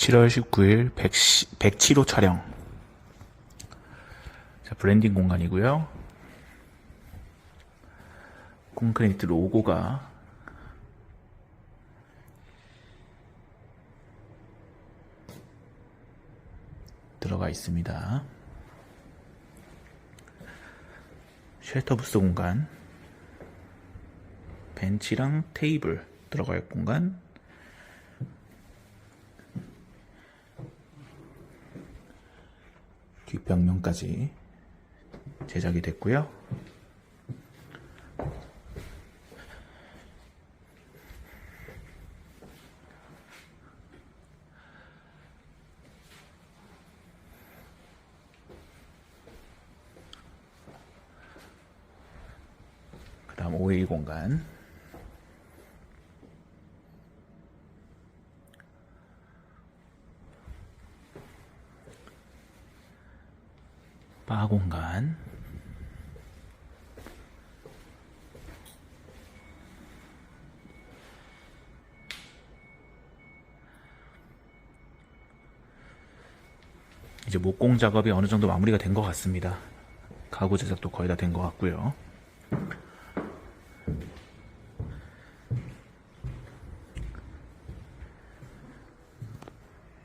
7월 19일 100, 107호 촬영. 자, 브랜딩 공간이고요. 콘크리트 로고가 들어가 있습니다. 쉘터 부스 공간, 벤치랑 테이블 들어갈 공간, 뒷벽면까지 제작이 됐고요. 그 다음 OA 공간 바 공간 이제 목공 작업이 어느 정도 마무리가 된 것 같습니다. 가구 제작도 거의 다 된 것 같고요.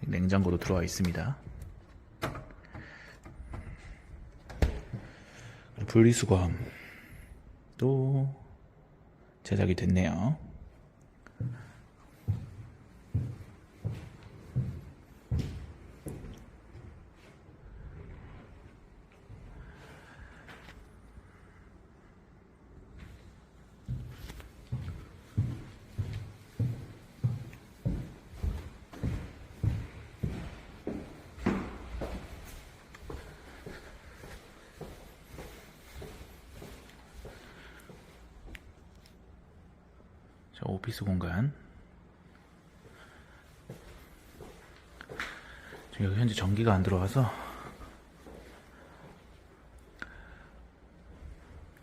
냉장고도 들어와 있습니다. 그리고 분리수거함 또 제작이 됐네요. 오피스 공간. 지금 여기 현재 전기가 안 들어와서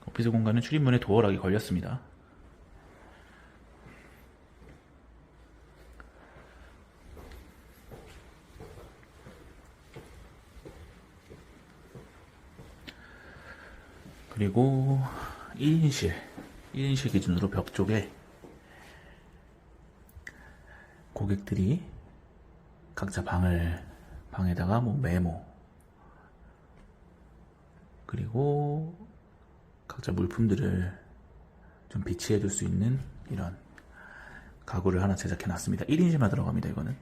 오피스 공간은 출입문에 도어락이 걸렸습니다. 그리고 1인실, 1인실 기준으로 벽 쪽에 고객들이 각자 방을 방에다가 뭐 메모 그리고 각자 물품들을 좀 비치해 둘수 있는 이런 가구를 하나 제작해 놨습니다. 1인실만 들어갑니다, 이거는.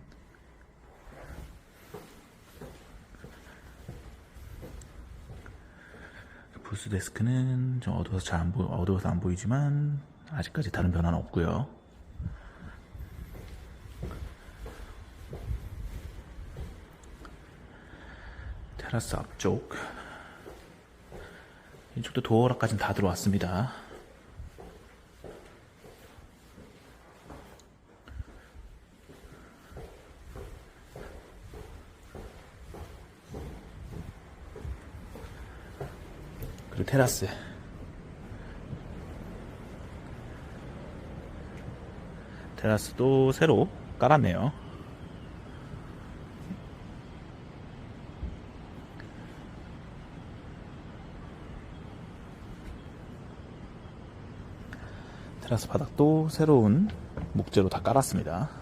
부스 데스크는 좀 어두워서 잘 안 보, 어두워서 안 보이지만 아직까지 다른 변화는 없고요. 테라스 앞쪽. 이쪽도 도어락까지는 다 들어왔습니다. 그리고 테라스. 테라스도 새로 깔았네요 테라스 바닥도 새로운 목재로 다 깔았습니다.